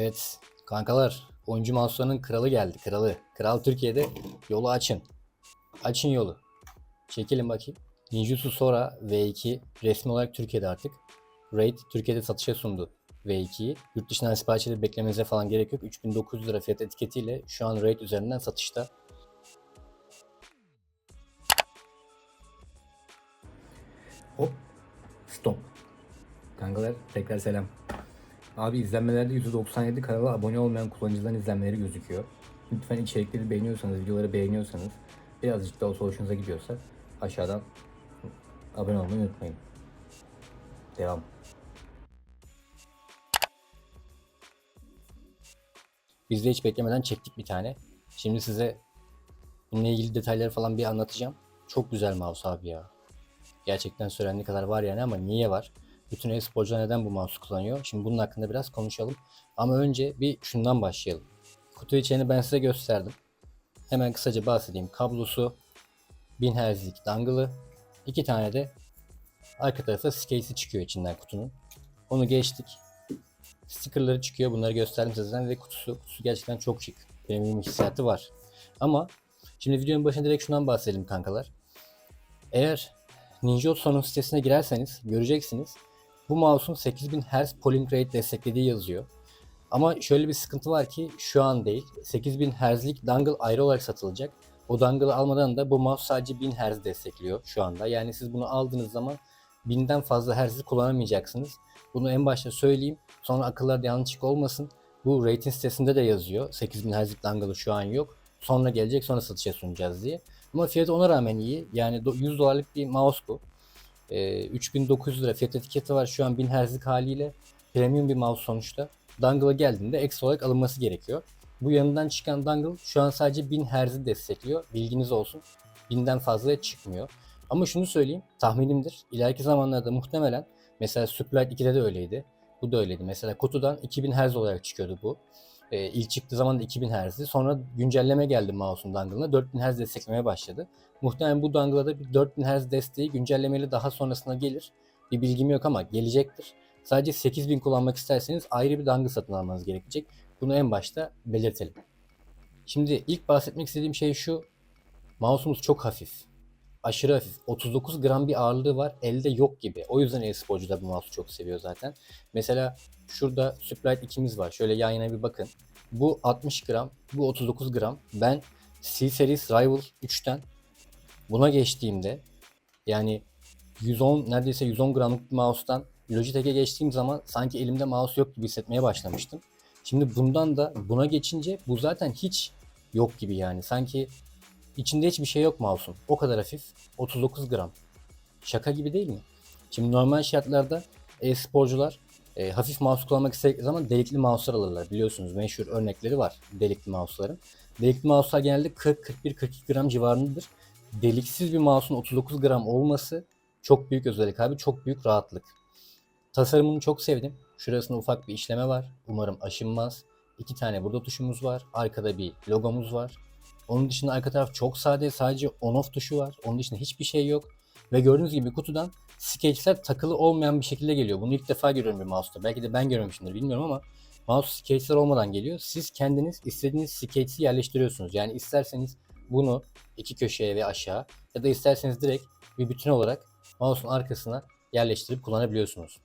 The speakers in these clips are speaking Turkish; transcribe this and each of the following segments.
Evet kankalar oyuncu mouse'larının kralı geldi kralı. Kral Türkiye'de yolu açın. Açın yolu. Çekilin bakayım. Ninjutsu Sora V2 resmi olarak Türkiye'de artık. Raid Türkiye'de satışa sundu V2'yi. Yurt dışından sipariş edip beklemenize falan gerek yok. 3900 lira fiyat etiketiyle şu an Raid üzerinden satışta. Hop. Stop. Kankalar tekrar selam. Abi izlenmelerde %97 kanala abone olmayan kullanıcıların izlenmeleri gözüküyor. Lütfen içerikleri beğeniyorsanız, videoları beğeniyorsanız, birazcık da olsa hoşunuza gidiyorsa aşağıdan abone olmayı unutmayın. Devam. Biz de hiç beklemeden çektik bir tane. Şimdi size bununla ilgili detayları falan bir anlatacağım. Çok güzel mouse abi ya. Gerçekten söylendiği kadar var yani ama niye var? Bütün e-sporcular neden bu mouse'u kullanıyor? Şimdi bunun hakkında biraz konuşalım. Ama önce bir şundan başlayalım. Kutu içeriğini ben size gösterdim. Hemen kısaca bahsedeyim. Kablosu, 1000 Hz'lik dangle'ı, iki tane de arka tarafa case'i çıkıyor içinden kutunun. Onu geçtik. Stickerları çıkıyor. Bunları gösterdim size ve kutusu, kutusu gerçekten çok şık. Premium hissiyatı var. Ama şimdi videonun başında direkt şundan bahsedelim kankalar. Eğer Ninjutsu'nun sitesine girerseniz göreceksiniz. Bu mouse'un 8000 Hz polling rate desteklediği yazıyor. Ama şöyle bir sıkıntı var ki şu an değil. 8000 Hz'lik dangle ayrı olarak satılacak. O dangle'ı almadan da bu mouse sadece 1000 Hz destekliyor şu anda. Yani siz bunu aldığınız zaman 1000'den fazla Hz'i kullanamayacaksınız. Bunu en başta söyleyeyim. Sonra akıllarda yanlışlık olmasın. Bu rating sitesinde de yazıyor. 8000 Hz'lik dangle'ı şu an yok. Sonra gelecek sonra satışa sunacağız diye. Ama fiyatı ona rağmen iyi. Yani do- 100 dolarlık bir mouse bu. Ee, 3900 lira fiyat etiketi var şu an 1000 Hz'lik haliyle. Premium bir mouse sonuçta. Dangle'a geldiğinde ekstra olarak alınması gerekiyor. Bu yanından çıkan dangle şu an sadece 1000 Hz'i destekliyor. Bilginiz olsun. 1000'den fazla çıkmıyor. Ama şunu söyleyeyim, tahminimdir. İleriki zamanlarda muhtemelen mesela Superlight 2'de de öyleydi. Bu da öyleydi. Mesela kutudan 2000 Hz olarak çıkıyordu bu. Ee, ilk çıktığı zaman da 2000 Hz'di. Sonra güncelleme geldi mouse'un dangle'ına. 4000 Hz desteklemeye başladı. Muhtemelen bu dangle'a da bir 4000 Hz desteği güncellemeyle daha sonrasında gelir. Bir bilgim yok ama gelecektir. Sadece 8000 kullanmak isterseniz ayrı bir dangle satın almanız gerekecek. Bunu en başta belirtelim. Şimdi ilk bahsetmek istediğim şey şu. Mouse'umuz çok hafif. Aşırı hafif. 39 gram bir ağırlığı var. Elde yok gibi. O yüzden e-sporcu da bu mouse'u çok seviyor zaten. Mesela şurada Superlight 2'miz var. Şöyle yan yana bir bakın. Bu 60 gram. Bu 39 gram. Ben C-Series Rival 3'ten buna geçtiğimde yani 110 neredeyse 110 gramlık bir mouse'tan Logitech'e geçtiğim zaman sanki elimde mouse yok gibi hissetmeye başlamıştım. Şimdi bundan da buna geçince bu zaten hiç yok gibi yani. Sanki içinde hiçbir şey yok mouse'un. O kadar hafif. 39 gram. Şaka gibi değil mi? Şimdi normal şartlarda e-sporcular e, hafif mouse kullanmak istedikleri zaman delikli mouse'lar alırlar. Biliyorsunuz meşhur örnekleri var delikli mouse'ların. Delikli mouse'lar genelde 40, 41, 42 gram civarındadır. Deliksiz bir mouse'un 39 gram olması çok büyük özellik abi. Çok büyük rahatlık. Tasarımını çok sevdim. Şurasında ufak bir işleme var. Umarım aşınmaz. İki tane burada tuşumuz var. Arkada bir logomuz var. Onun dışında arka taraf çok sade. Sadece on off tuşu var. Onun dışında hiçbir şey yok. Ve gördüğünüz gibi kutudan skeçler takılı olmayan bir şekilde geliyor. Bunu ilk defa görüyorum bir mouse'da. Belki de ben görmemişimdir bilmiyorum ama mouse skeçler olmadan geliyor. Siz kendiniz istediğiniz skeç'i yerleştiriyorsunuz. Yani isterseniz bunu iki köşeye ve aşağı ya da isterseniz direkt bir bütün olarak mouse'un arkasına yerleştirip kullanabiliyorsunuz.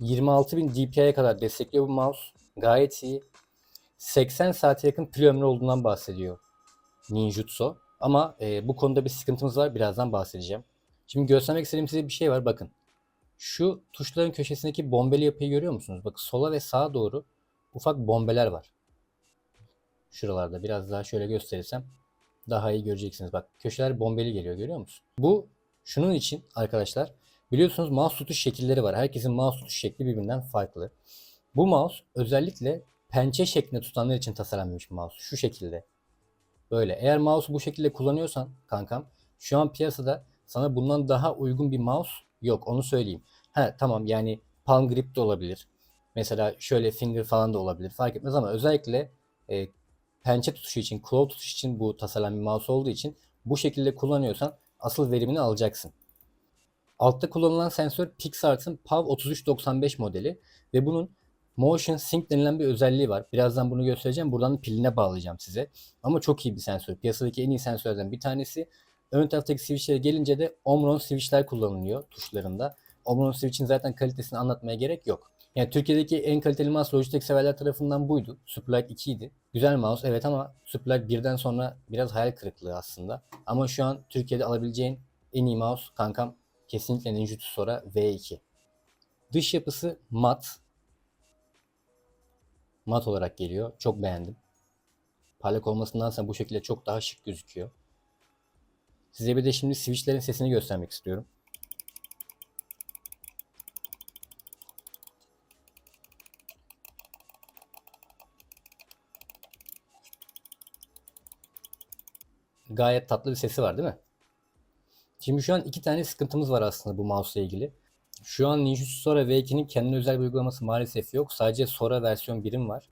26.000 DPI'ye kadar destekliyor bu mouse. Gayet iyi. 80 saate yakın pil ömrü olduğundan bahsediyor Ninjutsu. Ama e, bu konuda bir sıkıntımız var. Birazdan bahsedeceğim. Şimdi göstermek istediğim size bir şey var. Bakın. Şu tuşların köşesindeki bombeli yapıyı görüyor musunuz? Bakın sola ve sağa doğru ufak bombeler var. Şuralarda biraz daha şöyle gösterirsem daha iyi göreceksiniz. Bak köşeler bombeli geliyor görüyor musun? Bu şunun için arkadaşlar biliyorsunuz mouse tutuş şekilleri var. Herkesin mouse tutuş şekli birbirinden farklı. Bu mouse özellikle pençe şeklinde tutanlar için tasarlanmış bir mouse. Şu şekilde. Böyle. Eğer mouse bu şekilde kullanıyorsan kankam şu an piyasada sana bundan daha uygun bir mouse yok. Onu söyleyeyim. He tamam yani palm grip de olabilir. Mesela şöyle finger falan da olabilir. Fark etmez ama özellikle e, pençe tutuşu için, claw tutuşu için bu tasarlanan bir mouse olduğu için bu şekilde kullanıyorsan asıl verimini alacaksın. Altta kullanılan sensör PixArt'ın PAV 3395 modeli ve bunun Motion Sync denilen bir özelliği var. Birazdan bunu göstereceğim. Buradan da piline bağlayacağım size. Ama çok iyi bir sensör. Piyasadaki en iyi sensörlerden bir tanesi. Ön taraftaki switchlere gelince de Omron switchler kullanılıyor tuşlarında. Omron switch'in zaten kalitesini anlatmaya gerek yok. Yani Türkiye'deki en kaliteli mouse Logitech severler tarafından buydu. Superlight 2 idi. Güzel mouse evet ama Superlight 1'den sonra biraz hayal kırıklığı aslında. Ama şu an Türkiye'de alabileceğin en iyi mouse kankam kesinlikle Ninjutsu Sora V2. Dış yapısı mat. Mat olarak geliyor. Çok beğendim. Parlak olmasındansa bu şekilde çok daha şık gözüküyor. Size bir de şimdi switchlerin sesini göstermek istiyorum. Gayet tatlı bir sesi var değil mi? Şimdi şu an iki tane sıkıntımız var aslında bu mouse ile ilgili. Şu an Ninjutsu Sora V2'nin kendine özel bir uygulaması maalesef yok. Sadece Sora versiyon 1'im var.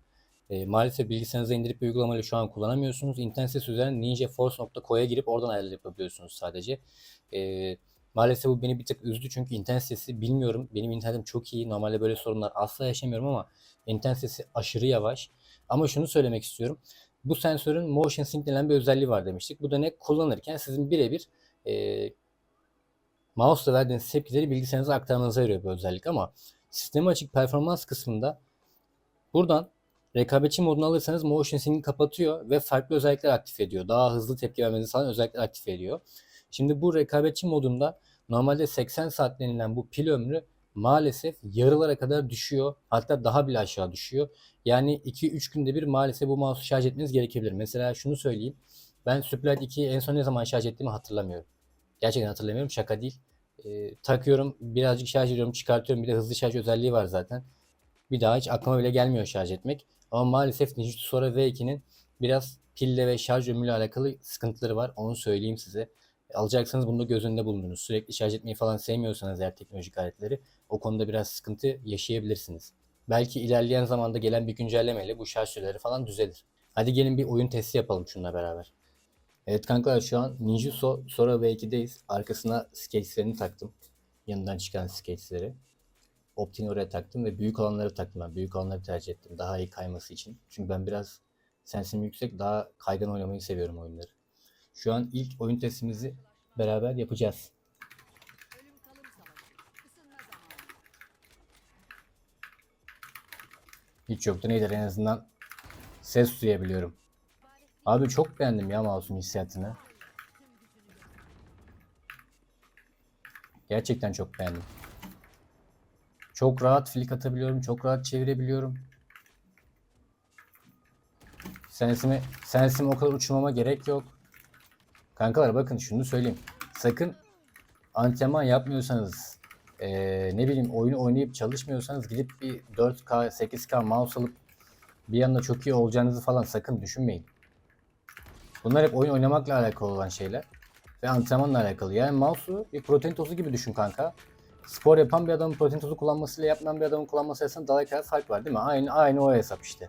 E, maalesef bilgisayarınıza indirip bir uygulamayla şu an kullanamıyorsunuz. İnternet sitesi üzerinden ninjaforce.co'ya girip oradan ayarlar yapabiliyorsunuz sadece. E, maalesef bu beni bir tık üzdü çünkü internet sitesi bilmiyorum. Benim internetim çok iyi. Normalde böyle sorunlar asla yaşamıyorum ama internet sitesi aşırı yavaş. Ama şunu söylemek istiyorum. Bu sensörün motion sync denen bir özelliği var demiştik. Bu da ne? Kullanırken sizin birebir e, mouse'la verdiğiniz tepkileri bilgisayarınıza aktarmanıza yarıyor bu özellik ama sistemi açık performans kısmında buradan rekabetçi modunu alırsanız motion sync'i kapatıyor ve farklı özellikler aktif ediyor. Daha hızlı tepki vermenizi sağlayan özellikler aktif ediyor. Şimdi bu rekabetçi modunda normalde 80 saat denilen bu pil ömrü maalesef yarılara kadar düşüyor. Hatta daha bile aşağı düşüyor. Yani 2-3 günde bir maalesef bu mouse'u şarj etmeniz gerekebilir. Mesela şunu söyleyeyim. Ben Superlight 2'yi en son ne zaman şarj ettiğimi hatırlamıyorum. Gerçekten hatırlamıyorum. Şaka değil. Ee, takıyorum, birazcık şarj ediyorum, çıkartıyorum. Bir de hızlı şarj özelliği var zaten. Bir daha hiç aklıma bile gelmiyor şarj etmek. Ama maalesef Ninjutsu Sora V2'nin biraz pille ve şarj ömrüyle alakalı sıkıntıları var. Onu söyleyeyim size. Alacaksanız bunu da göz önünde bulundurunuz. Sürekli şarj etmeyi falan sevmiyorsanız eğer teknolojik aletleri o konuda biraz sıkıntı yaşayabilirsiniz. Belki ilerleyen zamanda gelen bir güncellemeyle bu şarj süreleri falan düzelir. Hadi gelin bir oyun testi yapalım şununla beraber. Evet kankalar şu an Ninjutsu Sora V2'deyiz. Arkasına skateslerini taktım. Yanından çıkan skatesleri. Optini oraya taktım ve büyük olanları taktım ben. Büyük olanları tercih ettim. Daha iyi kayması için. Çünkü ben biraz sensim yüksek. Daha kaygan oynamayı seviyorum oyunları. Şu an ilk oyun testimizi beraber yapacağız. Hiç yoktu neydir en azından ses duyabiliyorum. Abi çok beğendim ya mouse'un hissiyatını. Gerçekten çok beğendim. Çok rahat flick atabiliyorum, çok rahat çevirebiliyorum. Sensimi, sensim o kadar uçurmama gerek yok. Kankalar bakın şunu söyleyeyim. Sakın antrenman yapmıyorsanız, eee, ne bileyim oyunu oynayıp çalışmıyorsanız gidip bir 4K, 8K mouse alıp bir anda çok iyi olacağınızı falan sakın düşünmeyin. Bunlar hep oyun oynamakla alakalı olan şeyler. Ve antrenmanla alakalı. Yani mouse'u bir protein tozu gibi düşün kanka. Spor yapan bir adamın protein tozu kullanmasıyla yapmayan bir adamın kullanması arasında daha kadar fark var değil mi? Aynı aynı o hesap işte.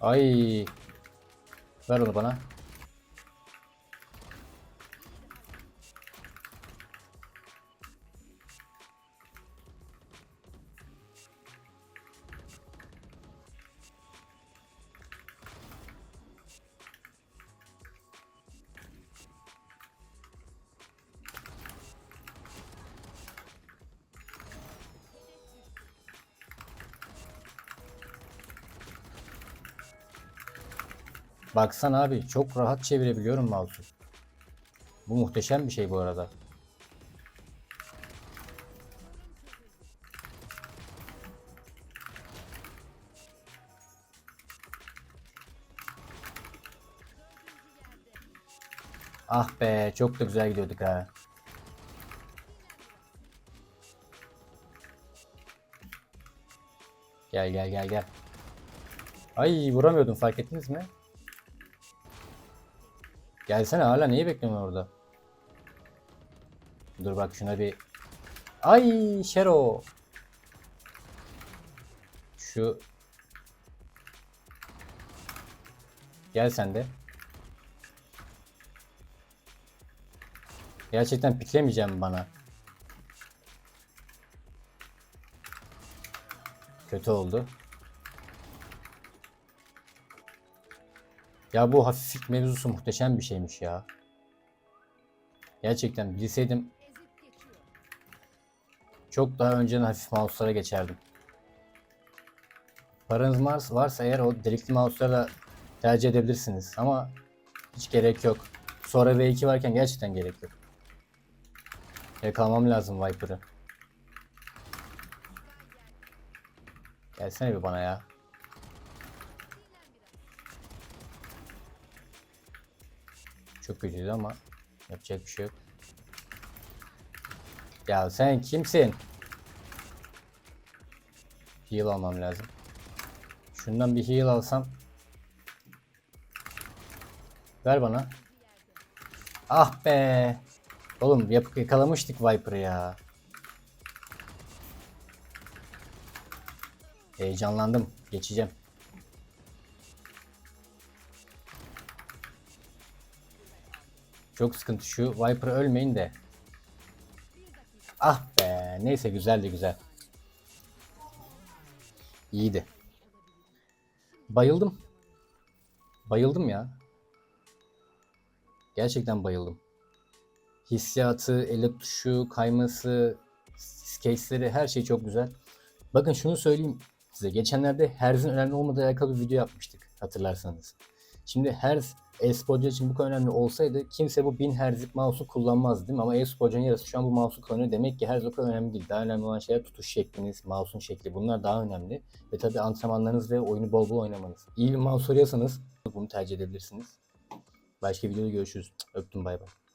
Ay. Ver onu bana. Baksana abi çok rahat çevirebiliyorum mouse'u. Bu muhteşem bir şey bu arada. Ah be çok da güzel gidiyorduk ha. Gel gel gel gel. Ay vuramıyordum fark ettiniz mi? Gelsene hala neyi bekliyorsun orada? Dur bak şuna bir... Ay Şero! Şu... Gel sen de. Gerçekten piklemeyeceğim bana. Kötü oldu. Ya bu hafiflik mevzusu muhteşem bir şeymiş ya. Gerçekten bilseydim çok daha önceden hafif mouse'lara geçerdim. Paranız varsa, varsa eğer o delikli mouse'ları da tercih edebilirsiniz ama hiç gerek yok. Sonra V2 varken gerçekten gerek yok. Yakalamam lazım Viper'ı. Gelsene bir bana ya. Çok kötüydü ama yapacak bir şey yok. Ya sen kimsin? Heal almam lazım. Şundan bir heal alsam. Ver bana. Ah be. Oğlum yakalamıştık Viper'ı ya. Heyecanlandım. Geçeceğim. Çok sıkıntı şu. Viper ölmeyin de. Ah be. Neyse güzeldi güzel. İyiydi. Bayıldım. Bayıldım ya. Gerçekten bayıldım. Hissiyatı, ele tuşu, kayması, skeçleri her şey çok güzel. Bakın şunu söyleyeyim size. Geçenlerde Herz'in önemli olmadığı alakalı bir video yapmıştık hatırlarsanız. Şimdi Herz e-sporcu için bu kadar önemli olsaydı kimse bu 1000 Hz'lik mouse'u kullanmazdı değil mi? Ama e-sporcunun yarısı şu an bu mouse'u kullanıyor. Demek ki Herz o kadar önemli değil. Daha önemli olan şeyler tutuş şekliniz, mouse'un şekli. Bunlar daha önemli. Ve tabii antrenmanlarınız ve oyunu bol bol oynamanız. İyi bir mouse arıyorsanız bunu tercih edebilirsiniz. Başka videoda görüşürüz. Öptüm bay bay.